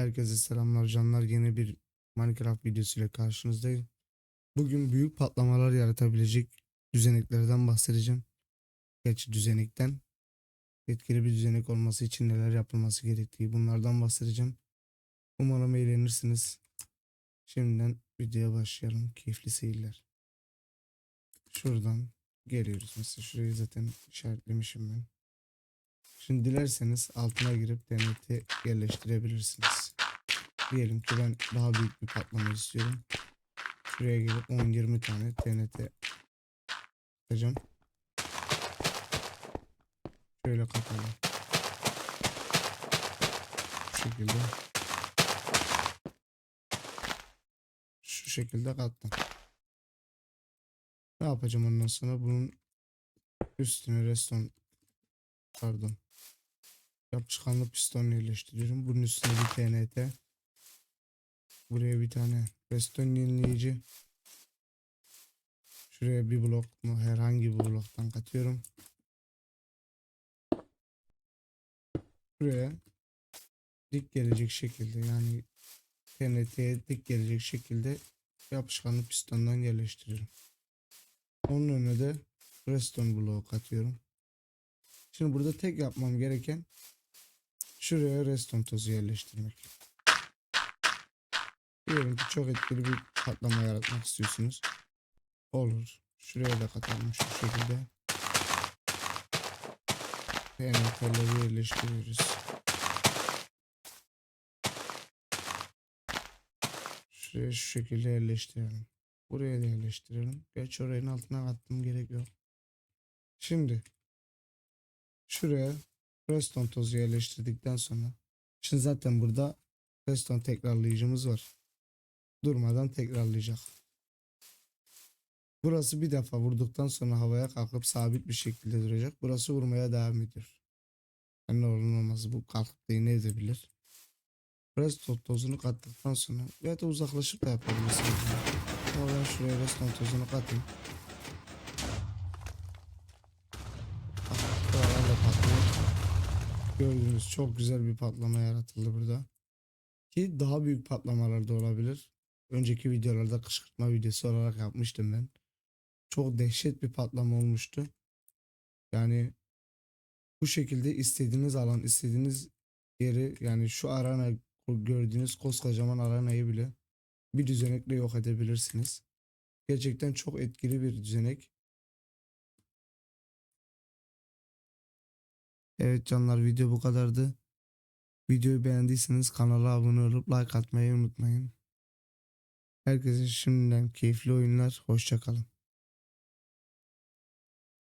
Herkese selamlar canlar. Yeni bir Minecraft videosuyla karşınızdayım. Bugün büyük patlamalar yaratabilecek düzeneklerden bahsedeceğim. Gerçi düzenekten etkili bir düzenek olması için neler yapılması gerektiği bunlardan bahsedeceğim. Umarım eğlenirsiniz. Şimdiden videoya başlayalım. Keyifli seyirler. Şuradan geliyoruz. Mesela şurayı zaten işaretlemişim ben. Şimdi dilerseniz altına girip TNT yerleştirebilirsiniz. Diyelim ki ben daha büyük bir patlama istiyorum. Şuraya gelip 10-20 tane TNT atacağım. Şöyle katalım. Bu şekilde. Şu şekilde kattım. Ne yapacağım ondan sonra bunun üstüne reston pardon yapışkanlı piston yerleştiriyorum. Bunun üstüne bir TNT. Buraya bir tane piston yenileyici. Şuraya bir blok mu herhangi bir bloktan katıyorum. Buraya dik gelecek şekilde yani TNT'ye dik gelecek şekilde yapışkanlı pistondan yerleştiriyorum. Onun önüne de redstone bloğu katıyorum. Şimdi burada tek yapmam gereken şuraya redstone tozu yerleştirmek. Diyelim ki çok etkili bir patlama yaratmak istiyorsunuz. Olur. Şuraya da katalım şu şekilde. TNT'leri yerleştiriyoruz. Şuraya şu şekilde yerleştirelim. Buraya da yerleştirelim. Geç orayın altına kattım gerek yok. Şimdi şuraya redstone tozu yerleştirdikten sonra şimdi zaten burada redstone tekrarlayıcımız var. Durmadan tekrarlayacak. Burası bir defa vurduktan sonra havaya kalkıp sabit bir şekilde duracak. Burası vurmaya devam ediyor. Yani ne olur olmaz bu kalkıp da yine edebilir. Redstone tozunu kattıktan sonra veya da uzaklaşıp da yapabilirsiniz. Ama ben şuraya redstone tozunu katayım. Gördüğünüz çok güzel bir patlama yaratıldı burada. Ki daha büyük patlamalar da olabilir. Önceki videolarda kışkırtma videosu olarak yapmıştım ben. Çok dehşet bir patlama olmuştu. Yani bu şekilde istediğiniz alan, istediğiniz yeri yani şu arana gördüğünüz koskocaman aranayı bile bir düzenekle yok edebilirsiniz. Gerçekten çok etkili bir düzenek. Evet canlar video bu kadardı. Videoyu beğendiyseniz kanala abone olup like atmayı unutmayın. Herkese şimdiden keyifli oyunlar. Hoşçakalın.